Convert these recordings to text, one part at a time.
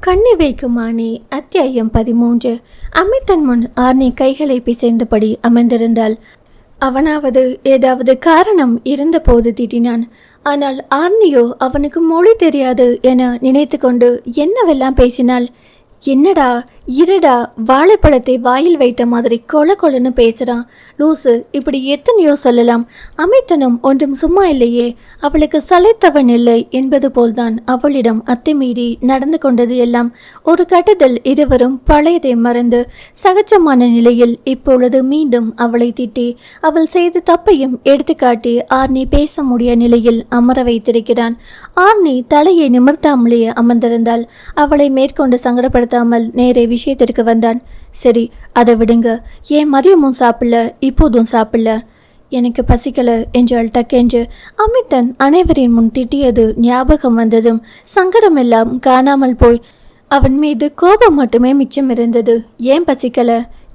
கண்ணி வைக்கும் அத்தியாயம் பதிமூன்று. அமித்தன் முன் ஆர்னி கைகளை பிசைந்தபடி அமர்ந்திருந்தாள். அவனாவது ஏதாவது காரணம் இருந்தபோது திட்டினான். ஆனால் ஆர்னியோ அவனுக்கு மொழி தெரியாது என நினைத்து கொண்டு என்னவெல்லாம் பேசினாள்? என்னடா இருடா வாழைப்பழத்தை வாயில் வைத்த மாதிரி கொல கொலன்னு பேசுறான். லூசு இப்படி எத்தனையோ சொல்லலாம். அமைத்தனும் ஒன்றும் சும்மா இல்லையே. அவளுக்கு சளைத்தவன் இல்லை என்பது போல்தான் அவளிடம் அத்துமீறி நடந்து கொண்டது எல்லாம். ஒரு கட்டத்தில் இருவரும் பழையதை மறந்து சகஜமான நிலையில் இப்பொழுது மீண்டும் அவளை திட்டி அவள் செய்த தப்பையும் எடுத்துக்காட்டி ஆர்னி பேச முடிய நிலையில் அமர வைத்திருக்கிறான். ஆர்னி தலையை நிமிர்த்தாமலேயே அமர்ந்திருந்தால் அவளை மேற்கொண்டு சங்கடப்படுத்தாமல் நேரே விஷயத்திற்கு வந்தான். சரி அதை விடுங்க. ஏன் மதியமும் சாப்பிடல இப்போதும் சாப்பிடல? எனக்கு பசிக்கல என்றாள் டக்கென்று. அமித்தன் அனைவரின் முன் திட்டியது ஞாபகம் வந்ததும் சங்கடம் எல்லாம் காணாமல் போய் அவன் மீது கோபம் மட்டுமே மிச்சம் இருந்தது. ஏன் பசிக்கல?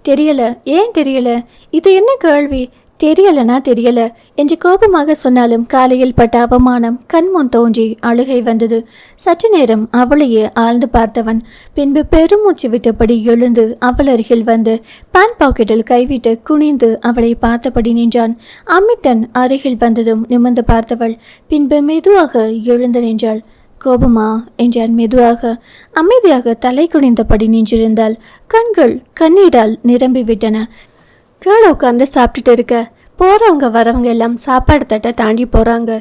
தெரியல ஏன் தெரியல? இது என்ன கேள்வி? தெரியலனா தெரியல என்று கோபமாக சொன்னாலும் காலையில் பட்ட அவமானம் கண்முன் தோன்றி அழுகை வந்தது. சற்று நேரம் அவளையே ஆழ்ந்து பார்த்தவன் பின்பு பெருமூச்சு விட்டபடி எழுந்து அவள் அருகில் வந்து பேண்ட் பாக்கெட்டில் கைவிட்டு குனிந்து அவளை பார்த்தபடி நின்றான். அமித்தன் அருகில் வந்ததும் நிமிர்ந்து பார்த்தவள் பின்பு மெதுவாக எழுந்து நின்றாள். கோபமா? என்றான் மெதுவாக. அமைதியாக தலை குனிந்தபடி நின்றிருந்தாள் கண்கள் கண்ணீரால் நிரம்பிவிட்டன. கீழே உட்காந்து சாப்பிட்டுட்டு இருக்க. போகிறவங்க வரவங்க எல்லாம் சாப்பாடு தட்டை தாண்டி போகிறாங்க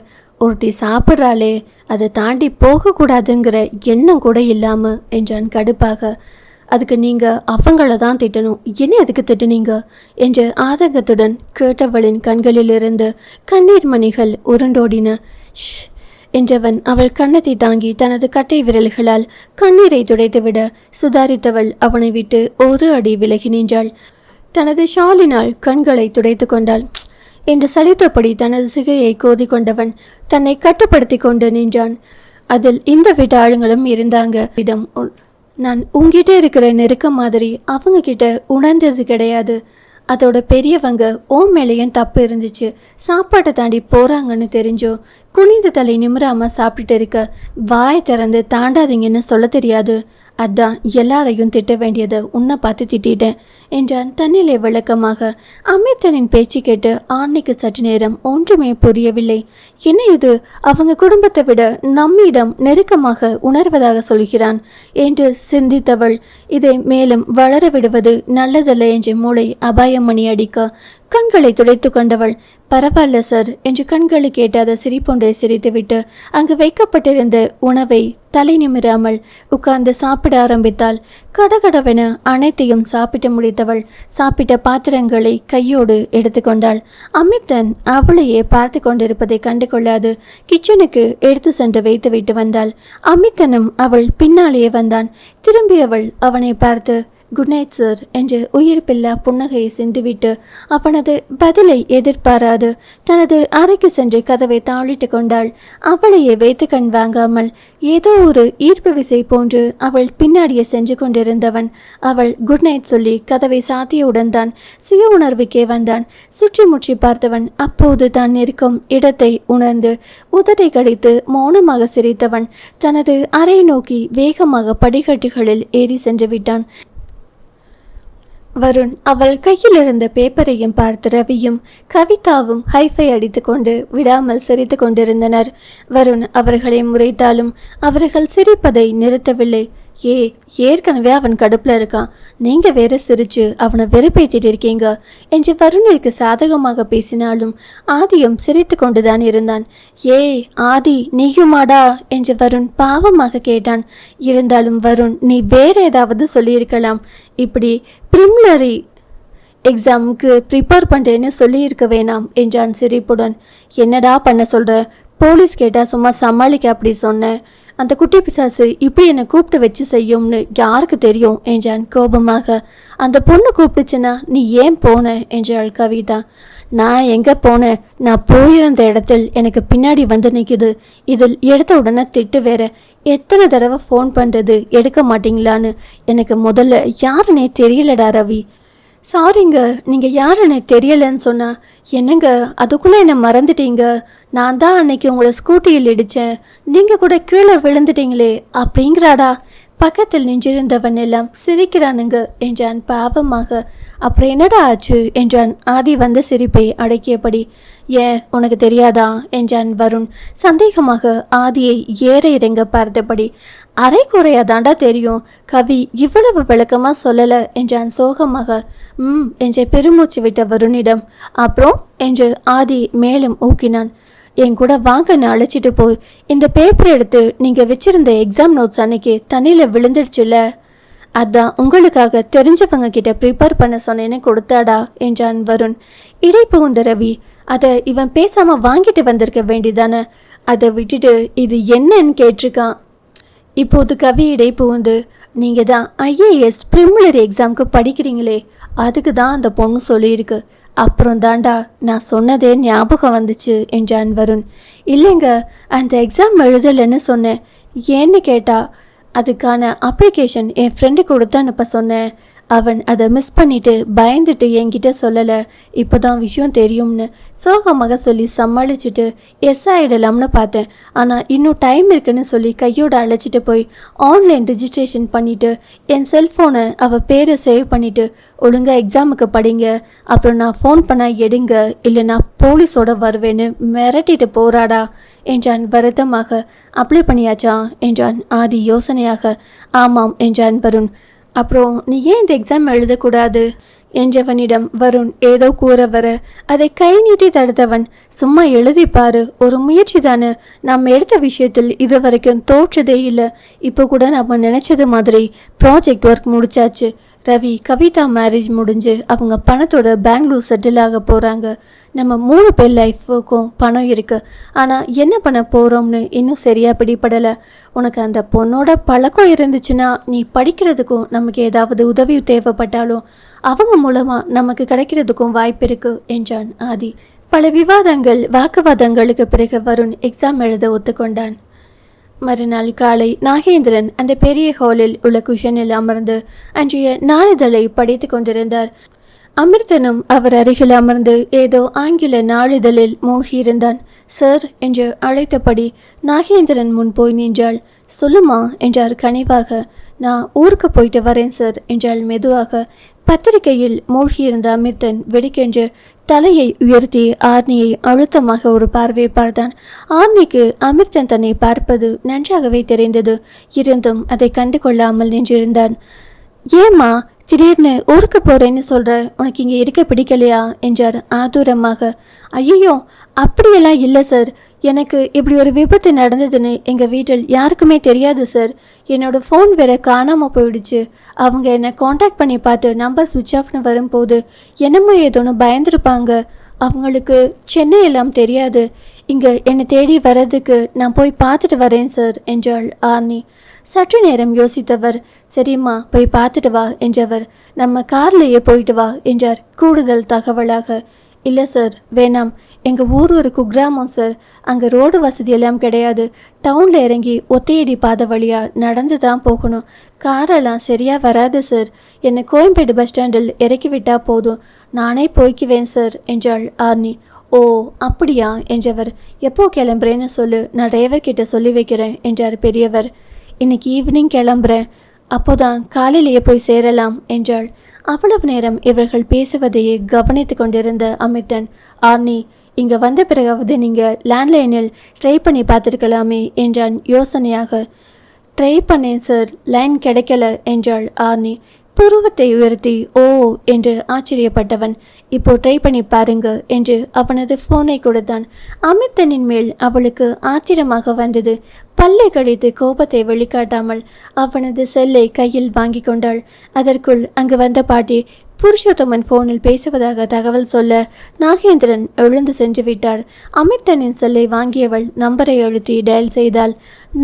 ஒருத்தி சாப்பிட்றாளே அதை தாண்டி போகக்கூடாதுங்கிற எண்ணம் கூட இல்லாமல் என்றான் கடுப்பாக. அதுக்கு நீங்கள் அவங்கள தான் திட்டணும். என்ன எதுக்கு திட்டுனீங்க? என்று ஆதங்கத்துடன் கேட்டவளின் கண்களிலிருந்து கண்ணீர் மணிகள் உருண்டோடின. ஷ்! என்றவன் அவள் கன்னத்தை தாங்கி தனது கட்டை விரல்களால் கண்ணீரை துடைத்துவிட சுதாரித்தவள் அவனை விட்டு ஒரு அடி விலகி நின்றாள். தனது ஷாலினால் கண்களை துடைத்து கொண்டாள். என்று சலித்தபடி தனது சிகையை கோதி கொண்டவன் தன்னை கட்டுப்படுத்தி கொண்டு நின்றான். அதில் இந்த வீட்டு ஆளுங்களும் இருந்தாங்க. இடம் நான் உங்ககிட்ட இருக்கிற நெருக்கம் மாதிரி அவங்க கிட்ட உணர்ந்தது கிடையாது. அதோட பெரியவங்க ஓம் மேலேயும் தப்பு இருந்துச்சு. சாப்பாட்டை தாண்டி போறாங்கன்னு தெரிஞ்சோ? குனிந்த தலை நிமிராம சாப்பிட்டுட்டு இருக்க. வாய் திறந்து தாண்டாதீங்கன்னு சொல்ல தெரியாது. அதான் எல்லாரையும் திட்ட வேண்டியதை உன்னை பார்த்து திட்டிட்டேன். என்றான் தன்னிலை விளக்கமாக அமிர்தனின் பேச்சு கேட்டு ஆர்னிக்கு சற்று நேரம் ஒன்றுமே புரியவில்லை. என்ன இது? அவங்க குடும்பத்தை விட நம்மிடம் நெருக்கமாக உணர்வதாக சொல்கிறான் என்று சிந்தித்தவள். இதை மேலும் வளர விடுவது நல்லதல்ல என்று மூளை அபாயம் மணி அடிக்க கண்களை துடைத்து கொண்டவள். பரவாயில்ல சார் என்று கண்களை கேட்டாத சிரிப்பொன்றை சிரித்துவிட்டு அங்கு வைக்கப்பட்டிருந்த உணவை தலை நிமிராமல் உட்கார்ந்து சாப்பிட ஆரம்பித்தாள். கடகடவென அனைத்தையும் சாப்பிட்டு முடித்தவள் சாப்பிட்ட பாத்திரங்களை கையோடு எடுத்துக்கொண்டாள். அமித்தன் அவளையே பார்த்து கொண்டிருப்பதை கண்டு கொள்ளாது கிச்சனுக்கு எடுத்து சென்று வைத்துவிட்டு வந்தாள். அமித்தனும் அவள் பின்னாலேயே வந்தான். திரும்பியவள் அவனை பார்த்து குட் நைட் சார் என்று உயிர்ப்பில்லா புன்னகையை சிந்துவிட்டு அவனது பதிலை எதிர்பாராது. தனது அறைக்கு சென்று கதவை தாளிட்டு கொண்டாள். அவளையே வைத்து கண் வாங்காமல் ஏதோ ஒரு ஈர்ப்பு விசை போன்று அவள் பின்னாடியே சென்று கொண்டிருந்தவன். அவள் குட் நைட் சொல்லி கதவை சாத்தியவுடன் தான் சுய உணர்வுக்கே வந்தான். சுற்றி முற்றி பார்த்தவன் அப்போது தான் இருக்கும் இடத்தை உணர்ந்து உதட்டை கடித்து மௌனமாக சிரித்தவன் தனது அறை நோக்கி வேகமாக படிக்கட்டுகளில் ஏறி சென்று விட்டான். வருண் அவள் கையில் இருந்த பேப்பரையும் பார்த்து ரவியும் கவிதாவும் ஹைஃபை அடித்துக்கொண்டு விடாமல் சிரித்து கொண்டிருந்தனர் வருண் அவர்களை முறைத்தாலும் அவர்கள் சிரிப்பதை நிறுத்தவில்லை. ஏ ஏற்கனவே அவன் கடுப்பில் இருக்கான். நீங்கள் வேற சிரிச்சு அவனை வெறுப்பேற்றிட்டு இருக்கீங்க. என்று வருணிற்கு சாதகமாக பேசினாலும் ஆதியும் சிரித்து கொண்டுதான் இருந்தான். ஏய் ஆதி நீயுமாடா? என்று வருண் பாவமாக கேட்டான். இருந்தாலும் வருண் நீ வேற ஏதாவது சொல்லியிருக்கலாம். இப்படி பிரிம்லரி எக்ஸாமுக்கு ப்ரிப்பேர் பண்ணுறேன்னு சொல்லியிருக்க வேணாம் என்றான் சிரிப்புடன். என்னடா பண்ண சொல்கிற போலீஸ் கேட்டால் சும்மா சமாளிக்க அப்படி சொன்னேன் அந்த குட்டி பிசாசு இப்படி என்னை கூப்பிட்டு வச்சு செய்யும்னு யாருக்கு தெரியும் என்றான் கோபமாக. அந்த பொண்ணு கூப்பிட்டுச்சுன்னா நீ ஏன் போன? என்றாள் கவிதா. நான் எங்கே போனேன் நான் போயிருந்த இடத்தில் எனக்கு பின்னாடி வந்து நிற்குது இதில் எடுத்த உடனே திட்டு வேற எத்தனை தடவை ஃபோன் பண்ணுறது எடுக்க மாட்டீங்களான்னு எனக்கு முதல்ல யாருன்னே தெரியலடா ரவி. சாரிங்க நீங்கள் யாருன்னு எனக்கு தெரியலன்னு சொன்னேன் என்னங்க அதுக்குள்ளே என்னை மறந்துட்டீங்க? நான் தான் அன்னைக்கு உங்களை ஸ்கூட்டியில் இடித்தேன் நீங்கள் கூட கீழே விழுந்துட்டீங்களே அப்படிங்கிறாடா. பக்கத்தில் நின்றிருந்தவன் எல்லாம் சிரிக்கிறானுங்க என்றான் பாவமாக. அப்புறம் என்னடா ஆச்சு என்றான். ஆதி வந்த சிரிப்பை அடக்கியபடி. ஏன் உனக்கு தெரியாதா? என்றான் வருண். சந்தேகமாக ஆதியை ஏற இறங்க பார்த்தபடி. அரை குறையாதாண்டா தெரியும். கவி இவ்வளவு விளக்கமா சொல்லல என்றான் சோகமாக. ம் என்ற பெருமூச்சு விட்ட வருணிடம். அப்புறம்? என்று ஆதி மேலும் ஊக்கினான். என் கூட வாங்கன்னு அழைச்சிட்டு போய். இந்த பேப்பர் எடுத்து நீங்க வச்சிருந்த எக்ஸாம் நோட்ஸ் அன்னைக்கு தண்ணியில விழுந்துடுச்சுல்ல? அதான் உங்களுக்காக தெரிஞ்சவங்க கிட்ட ப்ரிப்பேர் பண்ண சொன்னேன்னு கொடுத்தாடா என்றான் வருண். இடை புகுந்த ரவி அதை இவன் பேசாம வாங்கிட்டு வந்திருக்க வேண்டிதானே? அதை விட்டுட்டு இது என்னன்னு கேட்டிருக்கான். இப்போது கவி இடை புகுந்து நீங்கள் தான் ஐஏஎஸ் ப்ரிமிலரி எக்ஸாம்க்கு படிக்கிறீங்களே அதுக்கு தான் அந்த பொண்ணு சொல்லியிருக்கு. அப்புறம் தாண்டா நான் சொன்னதே ஞாபகம் வந்துச்சு என்றான் வருண். இல்லைங்க அந்த எக்ஸாம் எழுதலைன்னு சொன்னேன். ஏன்னு கேட்டா அதுக்கான அப்ளிகேஷன் என் ஃப்ரெண்டு கொடுத்து அனுப்ப சொன்னேன். அவன் அதை மிஸ் பண்ணிட்டு பயந்துட்டு என்கிட்ட சொல்லலை. இப்போதான் விஷயம் தெரியும்னு சோகமாக சொல்லி சமாளிச்சுட்டு எஸ் ஆகிடலாம்னு பார்த்தேன். ஆனால் இன்னும் டைம் இருக்குன்னு சொல்லி கையோட அழைச்சிட்டு போய் ஆன்லைன் ரிஜிஸ்ட்ரேஷன் பண்ணிட்டு என் செல்ஃபோனை அவள் பேரை சேவ் பண்ணிட்டு ஒழுங்காக எக்ஸாமுக்கு படிங்க. அப்புறம் நான் ஃபோன் பண்ணால் எடுங்க. இல்லை நான் போலீஸோட வருவேன்னு மிரட்டிட்டு போறாடா என்றான் வருத்தமாக. அப்ளை பண்ணியாச்சா? என்றான் ஆதி யோசனையாக. ஆமாம் என்றான் வருண். அப்புறம் நீ ஏன் இந்த எக்ஸாம் எழுதக்கூடாது? என்றவனிடம் வருண் ஏதோ கூற வர அதை கை நீட்டி தடுத்தவன் சும்மா எழுதி பாரு ஒரு முயற்சி தானே. நாம் எடுத்த விஷயத்தில் இது வரைக்கும் தோற்றதே இல்லை. இப்போ கூட நம்ம நினைச்சது மாதிரி ப்ராஜெக்ட் ஒர்க் முடிச்சாச்சு. ரவி கவிதா மேரேஜ் முடிஞ்சு அவங்க பணத்தோட பெங்களூர் செட்டில் ஆக போகிறாங்க நம்ம மூணு பேர் லைஃபுக்கும் பணம் இருக்கு. ஆனால் என்ன பண்ண போகிறோம்னு இன்னும் சரியாக பிடிப்படலை உனக்கு அந்த பொண்ணோட பழக்கம் இருந்துச்சுன்னா நீ படிக்கிறதுக்கும் நமக்கு ஏதாவது உதவி தேவைப்பட்டாலும் அவங்க மூலமாக நமக்கு கிடைக்கிறதுக்கும் வாய்ப்பு இருக்குது என்றான் ஆதி. பல விவாதங்கள் வாக்குவாதங்களுக்கு பிறகு வருண் எக்ஸாம் எழுத ஒத்துக்கொண்டான். மறுநாள் காலை நாகேந்திரன் அந்த பெரிய ஹாலில் உள்ள குஷனில் அமர்ந்து அன்றைய நாளிதழை படித்து கொண்டிருந்தார். அமிர்தனும் அவர் அருகில் அமர்ந்து ஏதோ ஆங்கில நாளிதழில் மூழ்கியிருந்தான். சார் என்று அழைத்தபடி நாகேந்திரன் முன் போய் நின்றாள். சொல்லுமா என்றார் கனிவாக. நான் ஊருக்கு போயிட்டு வரேன் சார் என்றால் மெதுவாக. பத்திரிகையில் மூழ்கியிருந்த அமிர்தன் வெடிக்கென்று தலையை உயர்த்தி ஆர்னியை அழுத்தமாக ஒரு பார்வை பார்த்தான். ஆர்னிக்கு அமிர்தன் தன்னை பார்ப்பது நன்றாகவே தெரிந்தது. இருந்தும் அதை கண்டு கொள்ளாமல் நின்றிருந்தான். ஏம்மா திடீர்னு ஊருக்கு போறேன்னு சொல்ற உனக்கு இங்கே இருக்க பிடிக்கலையா? என்றார் ஆதூரமாக. ஐயோ அப்படியெல்லாம் இல்லை சார். எனக்கு இப்படி ஒரு விபத்து நடந்ததுன்னு எங்கள் வீட்டில் யாருக்குமே தெரியாது சார். என்னோட ஃபோன் வேற காணாமல் போயிடுச்சு. அவங்க என்னை காண்டாக்ட் பண்ணி பார்த்து நம்பர் சுவிட்ச் ஆஃப்னு வரும்போது என்னமோ ஏதோன்னு பயந்துருப்பாங்க. அவங்களுக்கு சென்னை எல்லாம் தெரியாது. இங்கே என்னை தேடி வர்றதுக்கு நான் போய் பார்த்துட்டு வரேன் சார் என்றாள் ஆர்னி. சற்று நேரம் யோசித்தவர் சரிம்மா போய் பார்த்துட்டு வா என்றவர். நம்ம கார்லேயே போயிட்டு வா என்றார் கூடுதல் தகவலாக. இல்லை சார் வேணாம். எங்கள் ஊர் ஒரு குக்கிராமம் சார் அங்கே ரோடு வசதி எல்லாம் கிடையாது. டவுனில் இறங்கி ஒத்தையடி பாதை வழியாக நடந்து தான் போகணும். காரெல்லாம் சரியாக வராது சார் என்னை கோயம்பேடு பஸ் ஸ்டாண்டில் இறக்கி விட்டால் போதும். நானே போய்க்குவேன் சார் என்றாள் ஆர்னி. ஓ அப்படியா? என்றவர். எப்போ கிளம்புறேன்னு சொல்லு. நான் டிரைவர் கிட்ட சொல்லி வைக்கிறேன் என்றார் பெரியவர். இன்னைக்கு ஈவினிங் கிளம்புறேன் அப்போதான் காலையிலேயே போய் சேரலாம் என்றாள். அவ்வளவு நேரம் இவர்கள் பேசுவதையே கவனித்து கொண்டிருந்த அமிர்தன் ஆர்னி இங்கே வந்த பிறகாவது நீங்கள் லேண்ட்லைனில் ட்ரை பண்ணி பார்த்துருக்கலாமே என்றான் யோசனையாக. ட்ரை பண்ணேன் சார் லைன் கிடைக்கல என்றாள் ஆர்னி. புருவத்தை உயர்த்தி ஓ என்று ஆச்சரியப்பட்டவன் இப்போ ட்ரை பண்ணி பாருங்க என்று அவனது போனை கொடுத்தான். அமிர்தனின் மேல் அவளுக்கு ஆத்திரமாக வந்தது. பல்லை கழித்து கோபத்தை வெளிக்காட்டாமல் அவனது செல்லை கையில் வாங்கி கொண்டாள். அதற்குள் அங்கு வந்த பாட்டி புருஷோத்தமன் போனில் பேசுவதாக தகவல் சொல்ல நாகேந்திரன் எழுந்து சென்று விட்டார். அமிர்தனின் செல்லை வாங்கியவள் நம்பரை அழுத்தி டயல் செய்தால்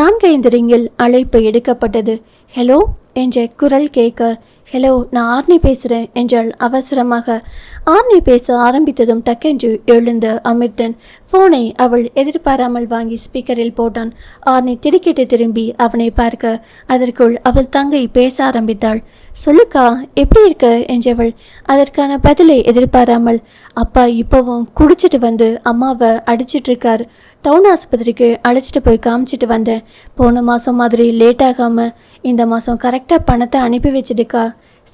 நான்கைந்து ரிங்கில் அழைப்பு எடுக்கப்பட்டது. ஹலோ என்ற குரல் கேட்க ஹலோ நான் ஆர்னி பேசுகிறேன் என்றாள் அவசரமாக. ஆர்னி பேச ஆரம்பித்ததும் டக்கென்று எழுந்த அமிர்தன் ஃபோனை அவள் எதிர்பாராமல் வாங்கி ஸ்பீக்கரில் போட்டான். ஆர்னி திடுக்கிட்டு திரும்பி அவனை பார்க்க. அதற்குள் அவள் தங்கை பேச ஆரம்பித்தாள். சொல்லுக்கா எப்படி இருக்க? என்றவள் அதற்கான பதிலை எதிர்பாராமல் அப்பா இப்போவும் குடிச்சிட்டு வந்து அம்மாவை அடிச்சிட்டு இருக்கார் டவுன் ஆஸ்பத்திரிக்கு அழைச்சிட்டு போய் காமிச்சிட்டு வந்தேன். போன மாதம் மாதிரி லேட் ஆகாமல் இந்த மாதம் கரெக்டாக பணத்தை அனுப்பி வச்சிடுக்கா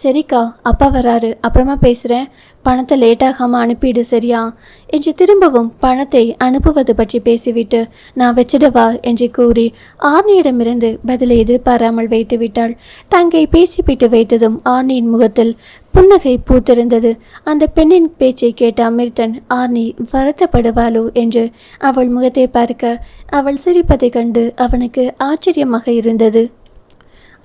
சரிக்கா அப்பா வராரு. அப்புறமா பேசுகிறேன் பணத்தை லேட்டாகாமல் அனுப்பிடு சரியா? என்று திரும்பவும் பணத்தை அனுப்புவது பற்றி பேசிவிட்டு நான் வச்சிடவா என்று கூறி ஆர்னியிடமிருந்து பதிலை எதிர்பாராமல் வைத்து விட்டாள். தங்கை பேசிவிட்டு வைத்ததும் ஆர்னியின் முகத்தில் புன்னகை பூத்திருந்தது. அந்த பெண்ணின் பேச்சை கேட்ட அமிர்தன் ஆர்னி வருத்தப்படுவாளோ? என்று அவள் முகத்தை பார்க்க அவள் சிரிப்பதைக் கண்டு அவனுக்கு ஆச்சரியமாக இருந்தது.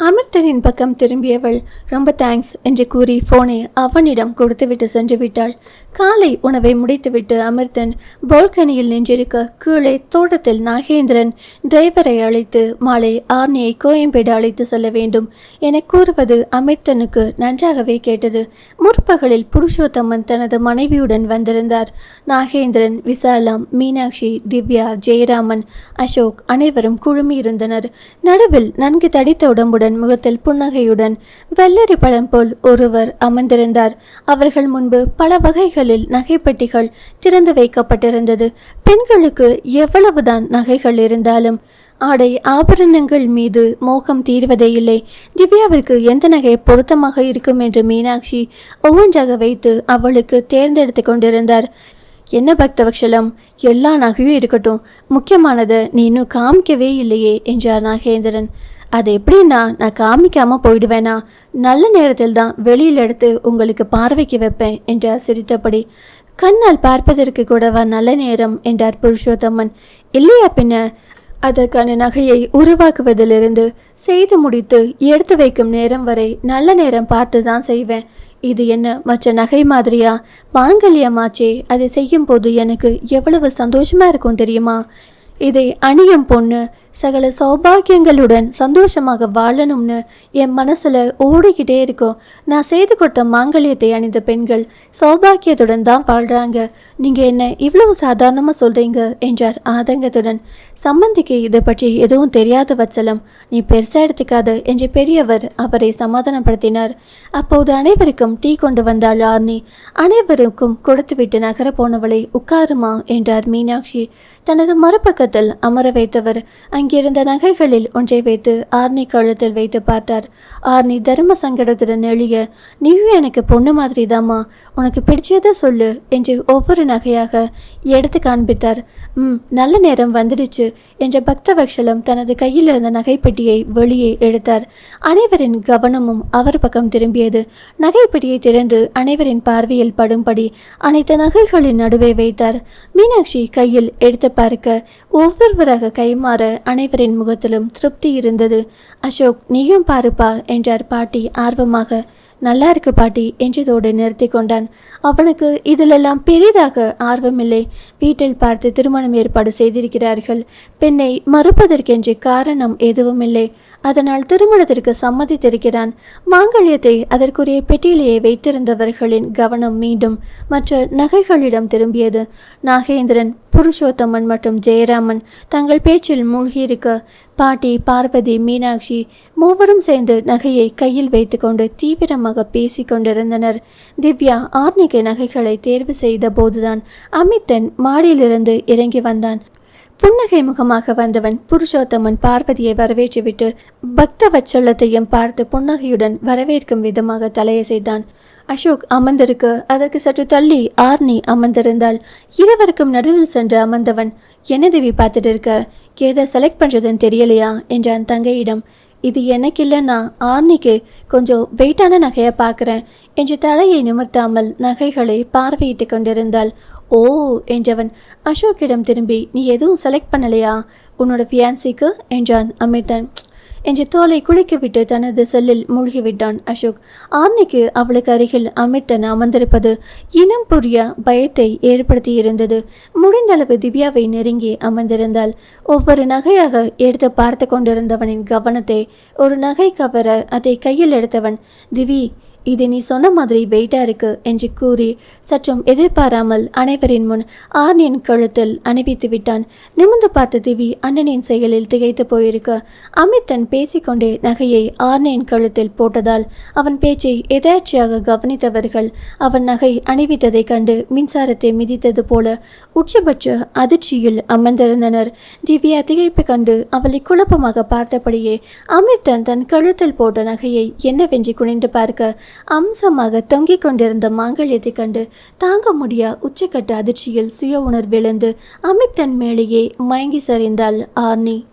அமிர்தனின் பக்கம் திரும்பியவள் ரொம்ப தேங்க்ஸ் என்று கூறி போனை அவனிடம் கொடுத்துவிட்டு சென்று விட்டாள் காலை உணவை முடித்துவிட்டு அமிர்தன் பால்கனியில் நின்றிருக்க கீழே தோட்டத்தில் நாகேந்திரன் டிரைவரை அழைத்து மாலை ஆர்னியை கோயம்பேடு அழைத்து செல்ல வேண்டும் என கூறுவது அமிர்தனுக்கு நன்றாகவே கேட்டது. முற்பகலில் புருஷோத்தமன் தனது மனைவியுடன் வந்திருந்தார். நாகேந்திரன் விசாலம் மீனாட்சி திவ்யா ஜெயராமன் அசோக் அனைவரும் குழுமியிருந்தனர். நடுவில் நன்கு தடித்த உடம்புடன் முகத்தில் புன்னகையுடன் வெள்ளரி பழம் போல் ஒருவர் அமர்ந்திருந்தார். அவர்கள் முன்பு பல வகைகளில் நகைப்பெட்டிகள் திறந்து வைக்கப்பட்டிருந்தது. பெண்களுக்கு எவ்வளவுதான் நகைகள் இருந்தாலும் ஆடை ஆபரணங்கள் மீது மோகம் தீர்வதே இல்லை. திவ்யாவிற்கு எந்த நகை பொருத்தமாக இருக்கும் என்று மீனாட்சி ஒவ்வொன்றாக வைத்து அவளுக்கு தேர்ந்தெடுத்து கொண்டிருந்தார். என்ன பக்தவக்ஷலம்? எல்லா நகையும் இருக்கட்டும். முக்கியமானதை நீ இன்னும் காமிக்கவே இல்லையே என்றார் நாகேந்திரன். அது எப்படின்னா நான் காமிக்காமல் போயிடுவேனா? நல்ல நேரத்தில் தான் வெளியில் எடுத்து உங்களுக்கு பார்வைக்கு வைப்பேன் என்றார் சிரித்தபடி. கண்ணால் பார்ப்பதற்கு கூடவா நல்ல நேரம் என்றார் புருஷோத்தமன். இல்லையா பின்ன? அதற்கான நகையை உருவாக்குவதிலிருந்து செய்து முடித்து எடுத்து வைக்கும் நேரம் வரை நல்ல நேரம் பார்த்து தான் செய்வேன். இது என்ன மற்ற நகை மாதிரியா? மாங்கல்யமாச்சே அதை செய்யும் போது எனக்கு எவ்வளவு சந்தோஷமா இருக்கும் தெரியுமா? இதை அணியும் பொண்ணு சகல சௌபாகியங்களுடன் சந்தோஷமாக வாழணும்னு என் மனசுல ஓடிக்கிட்டே இருக்கும். நான் செய்து கொடுத்த மாங்கல்யத்தை அணிந்த பெண்கள் சௌபாக்கியத்துடன் தான் வாழ்றாங்க. நீங்க என்ன இவ்வளவு சாதாரணமா சொல்றீங்க? என்றார் ஆதங்கத்துடன். சம்பந்திக்கு இதை பற்றி எதுவும் தெரியாத வச்சலம் நீ பெருசா எடுத்துக்காத என்று பெரியவர் அவரை சமாதானப்படுத்தினார். அப்போது அனைவருக்கும் டீ கொண்டு வந்தாள் ஆர்னி. அனைவருக்கும் கொடுத்துவிட்டு நகர போனவளை உட்காருமா? என்றார் மீனாட்சி. தனது மறுபக்கத்தில் அமர வைத்தவர் அங்கிருந்த நகைகளில் ஒன்றை வைத்து ஆர்னி கழுத்தில் வைத்து பார்த்தார். ஆர்னி தர்ம சங்கடத்துடன் எழிய நீயும் எனக்கு பொண்ணு மாதிரி தாம்மா உனக்கு பிடிச்சதை சொல்லு என்று ஒவ்வொரு நகையாக எடுத்து காண்பித்தார். ம் நல்ல நேரம் வந்துடுச்சு என்ற பக்தவக்ஷலம் தனது கையில் இருந்த நகைப்பெட்டியை வெளியே எடுத்தார். அனைவரின் கவனமும் அவர் பக்கம் திரும்பியது. நகைப்பெட்டியை திறந்து அனைவரின் பார்வையில் படும்படி அனைத்து நகைகளின் நடுவே வைத்தார். மீனாட்சி கையில் எடுத்து பார்க்க ஒவ்வொருவராக கைமாற அனைவரின் முகத்திலும் திருப்தி இருந்தது. அசோக் நீயும் பாருப்பா என்றார் பாட்டி ஆர்வமாக. நல்லா இருக்கு பாட்டி என்றதோடு நிறுத்தி கொண்டான். அவனுக்கு இதிலெல்லாம் பெரிதாக ஆர்வமில்லை. வீட்டில் பார்த்து திருமணம் ஏற்பாடு செய்திருக்கிறார்கள். பெண்ணை மறுப்பதற்கென்று காரணம் எதுவுமில்லை. அதனால் திருமணத்திற்கு சம்மதித்திருக்கிறான். மாங்கல்யத்தை அதற்குரிய பெட்டியிலேயே வைத்திருந்தவர்களின் கவனம் மீண்டும் மற்ற நகைகளிடம் திரும்பியது. நாகேந்திரன் புருஷோத்தமன் மற்றும் ஜெயராமன் தங்கள் பேச்சில் மூழ்கியிருக்க பாட்டி பார்வதி மீனாட்சி மூவரும் சேர்ந்து நகையை கையில் வைத்துக்கொண்டு தீவிரமாக பேசிக்கொண்டிருந்தனர் திவ்யா ஆர்னிகை நகைகளை தேர்வு செய்த போதுதான் அமித்தன் மாடியிலிருந்து இறங்கி வந்தான். புன்னகை முகமாக வந்தவன் புருஷோத்தமன் பார்வதியை வரவேற்றுவிட்டு பக்த வச்சலத்தையும் பார்த்து புன்னகையுடன் வரவேற்கும் விதமாக தலையசைத்தான். அசோக் அமர்ந்திருக்க. அதற்கு சற்று தள்ளி ஆர்னி அமர்ந்திருந்தால் இருவருக்கும் நடுவில் சென்று அமர்ந்தவன் என்ன தேவி பார்த்துட்டு இருக்க? ஏதோ செலக்ட் பண்றதுன்னு தெரியலையா? என்றான் தங்கையிடம். இது எனக்கு இல்லைன்னா ஆர்னிக்கு கொஞ்சம் வெயிட்டான நகையை பார்க்குறேன் என்று தலையை நிமிர்த்தாமல் நகைகளை பார்வையிட்டு கொண்டிருந்தாள். ஓ என்றவன் அசோக்கிடம் திரும்பி நீ எதுவும் செலக்ட் பண்ணலையா? உன்னோட ஃபியான்சிக்கு என்றான் அமிர்தன். என்று தோலை குளிக்கிவிட்டு தனது செல்லில் மூழ்கிவிட்டான் அசோக். ஆர்னிக்கு அவளுக்கு அருகில் அமிர்தன் அமர்ந்திருப்பது இனம் புரிய பயத்தை ஏற்படுத்தி இருந்தது முடிந்தளவு திவ்யாவை நெருங்கி அமர்ந்திருந்தால் ஒவ்வொரு நகையாக எடுத்து பார்த்து கொண்டிருந்தவனின் கவனத்தை ஒரு நகை கவர அதை கையில் எடுத்தவன் திவி இது நீ சொன்ன மாதிரி வெயிட்டாக இருக்கு என்று கூறி சற்றும் எதிர்பாராமல் அனைவரின் முன் ஆர்னியின் கழுத்தில் அணிவித்து விட்டான். நிமிர்ந்து பார்த்த திவி அண்ணனின் செயலில் திகைத்து போயிருக்க அமித் தன் பேசிக்கொண்டே நகையை ஆர்னியின் கழுத்தில் போட்டதால் அவன் பேச்சை எதார்ச்சியாக கவனித்தவர்கள் அவன் நகை அணிவித்ததைக் கண்டு மின்சாரத்தை மிதித்தது போல உச்சபட்ச அதிர்ச்சியில் அமர்ந்திருந்தனர். திவ்யா திகைப்பு கண்டு அவளை குழப்பமாக பார்த்தபடியே அமிர்தன் தன் கழுத்தில் போட்ட நகையை என்னவென்று குனிந்து பார்க்க அம்சமாக தொங்கிக் கொண்டிருந்த மாங்கல்யத்தைக் கண்டு தாங்க முடியா உச்சக்கட்ட அதிர்ச்சியில் சுய உணர்விழந்து அமிர்தன் மேலேயே மயங்கி சரிந்தாள் ஆர்னி.